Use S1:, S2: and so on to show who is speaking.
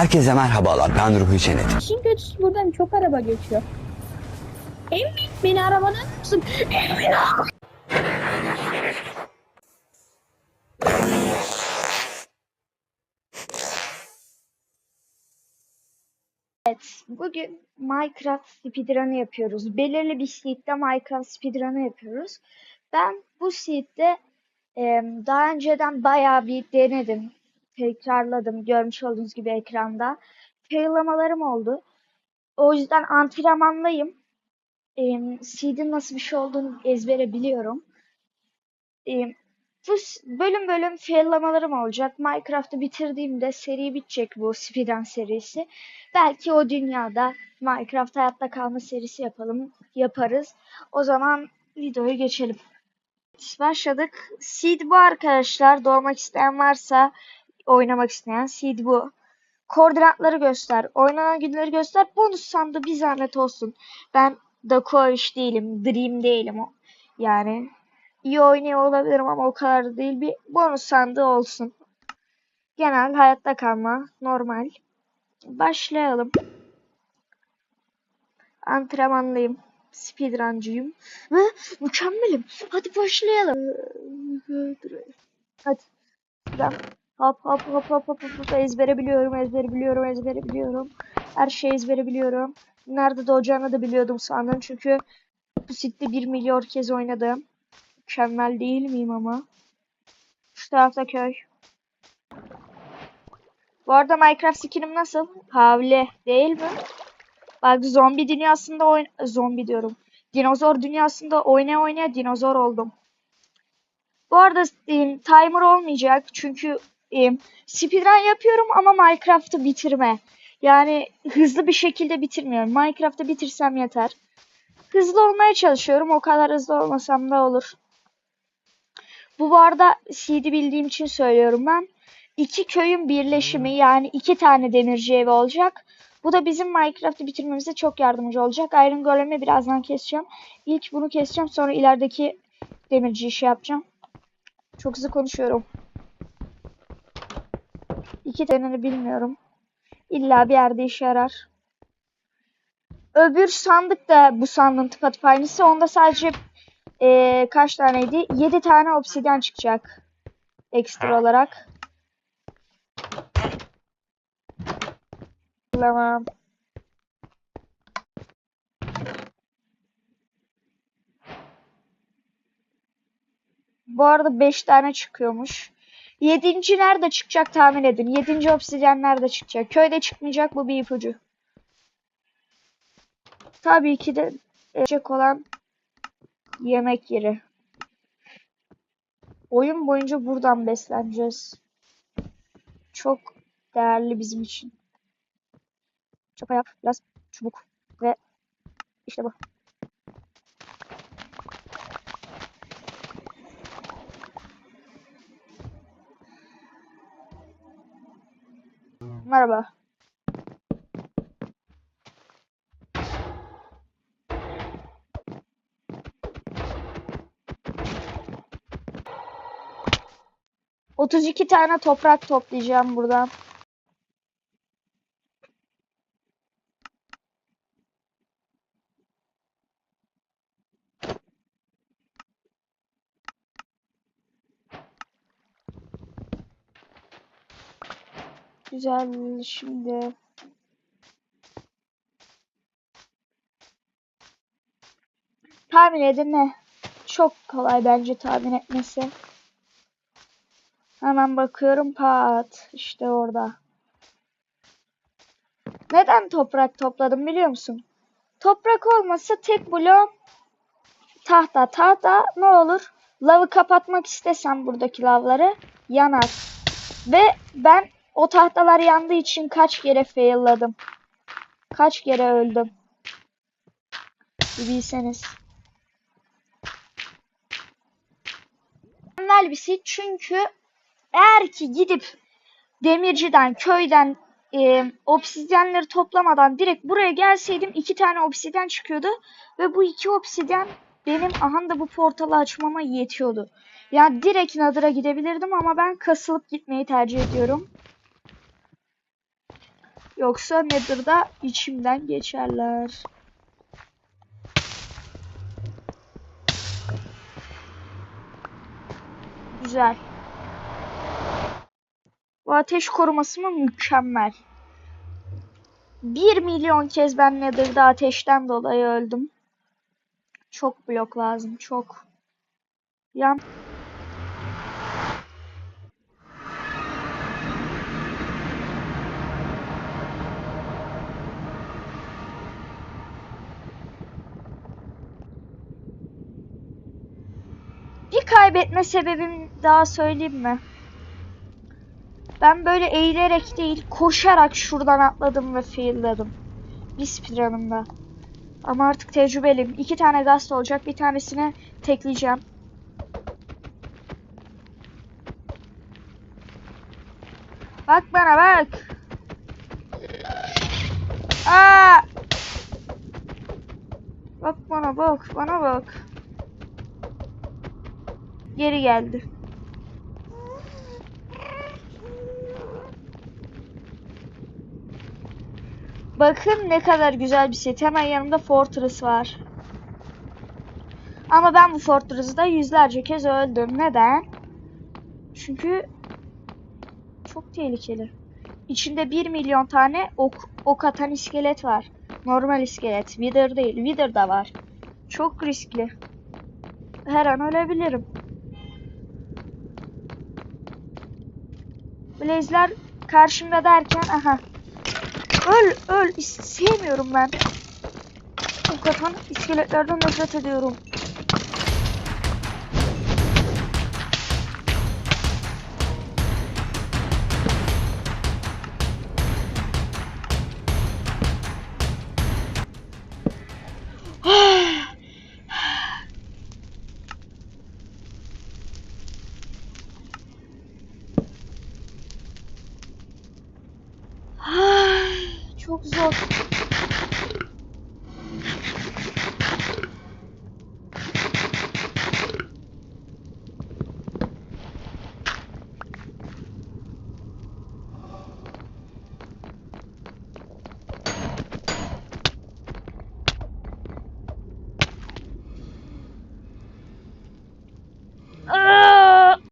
S1: Herkese merhabalar. Ben Ruhi Çenet.
S2: İşin kötüsü buradan çok araba geçiyor. Emin beni arabadan mısın? Emin
S3: Evet, bugün Minecraft speedrun'ı yapıyoruz. Belirli bir seed'de Minecraft speedrun'ı yapıyoruz. Ben bu seed'de e, daha önceden bayağı bir denedim. Tekrarladım. Görmüş olduğunuz gibi ekranda. Faillamalarım oldu. O yüzden antrenmanlıyım. E, seed'in nasıl bir şey olduğunu ezbere biliyorum. E, bu bölüm bölüm faillamalarım olacak. Minecraft'ı bitirdiğimde seri bitecek bu speedrun serisi. Belki o dünyada Minecraft hayatta kalma serisi yapalım, yaparız. O zaman videoya geçelim. Başladık. Seed bu arkadaşlar. Doğmak isteyen varsa oynamak isteyen Seed bu. Koordinatları göster. Oynanan günleri göster. Bonus sandığı bir zahmet olsun. Ben da Coach değilim. Dream değilim. Yani iyi oynuyor olabilirim ama o kadar da değil. Bir bonus sandığı olsun. Genel hayatta kalma. Normal. Başlayalım. Antrenmanlıyım. Speedruncuyum. Ve mükemmelim. Hadi başlayalım. Hadi. Ben hop hop hop hop hop hop ezbere biliyorum, ezbere biliyorum, ezbere biliyorum. Her şeyi ezbere biliyorum. Nerede doğacağını da biliyordum sandım çünkü bu sitte bir milyon kez oynadım. Mükemmel değil miyim ama? Şu tarafta köy. Bu arada Minecraft skinim nasıl? Havle değil mi? Bak zombi dünyasında oyn zombi diyorum. Dinozor dünyasında oynaya oynaya dinozor oldum. Bu arada e, timer olmayacak çünkü e, speedrun yapıyorum ama Minecraft'ı bitirme. Yani hızlı bir şekilde bitirmiyorum. Minecraft'ı bitirsem yeter. Hızlı olmaya çalışıyorum. O kadar hızlı olmasam da olur. Bu arada CD bildiğim için söylüyorum ben. İki köyün birleşimi yani iki tane demirci evi olacak. Bu da bizim Minecraft'ı bitirmemize çok yardımcı olacak. Iron Golem'i birazdan keseceğim. İlk bunu keseceğim sonra ilerideki demirci işi yapacağım. Çok hızlı konuşuyorum. İki taneni bilmiyorum. İlla bir yerde işe yarar. Öbür sandık da bu sandığın tıpatıp aynısı. Onda sadece eee, kaç taneydi? 7 tane obsidyen çıkacak. Ekstra olarak. Tamam. Bu arada 5 tane çıkıyormuş. Yedinci nerede çıkacak tahmin edin. Yedinci obsidyen nerede çıkacak? Köyde çıkmayacak bu bir ipucu. Tabii ki de edecek olan yemek yeri. Oyun boyunca buradan besleneceğiz. Çok değerli bizim için. Çok ayak, biraz çubuk ve işte bu. Merhaba. Otuz iki tane toprak toplayacağım buradan. Güzel şimdi. Tahmin edin ne? Çok kolay bence tahmin etmesi. Hemen bakıyorum pat işte orada. Neden toprak topladım biliyor musun? Toprak olmasa tek bloğum tahta. Tahta ne olur? Lavı kapatmak istesem buradaki lavları yanar. Ve ben o tahtalar yandığı için kaç kere failladım. Kaç kere öldüm. Bir bilseniz. Şey çünkü eğer ki gidip demirciden, köyden e, obsidyenleri toplamadan direkt buraya gelseydim iki tane obsidyen çıkıyordu. Ve bu iki obsidyen benim aha da bu portalı açmama yetiyordu. Yani direkt Nether'a gidebilirdim ama ben kasılıp gitmeyi tercih ediyorum. Yoksa Nether'da içimden geçerler. Güzel. Bu ateş koruması mı mükemmel. 1 milyon kez ben Nether'da ateşten dolayı öldüm. Çok blok lazım, çok. Yan kaybetme sebebim daha söyleyeyim mi? Ben böyle eğilerek değil, koşarak şuradan atladım ve failledim. Bir speedrun'ımda. Ama artık tecrübeliyim. İki tane gaz olacak. Bir tanesini tekleyeceğim. Bak bana bak. Aa! Bak bana bak, bana bak. Geri geldi. Bakın ne kadar güzel bir set. Hemen yanında Fortress var. Ama ben bu Fortress'da yüzlerce kez öldüm. Neden? Çünkü çok tehlikeli. İçinde 1 milyon tane ok, ok atan iskelet var. Normal iskelet. Wither değil. Wither da var. Çok riskli. Her an ölebilirim. Blaze'ler karşımda derken aha. Öl öl sevmiyorum ben. Ok atan iskeletlerden nefret ediyorum. Çok zor.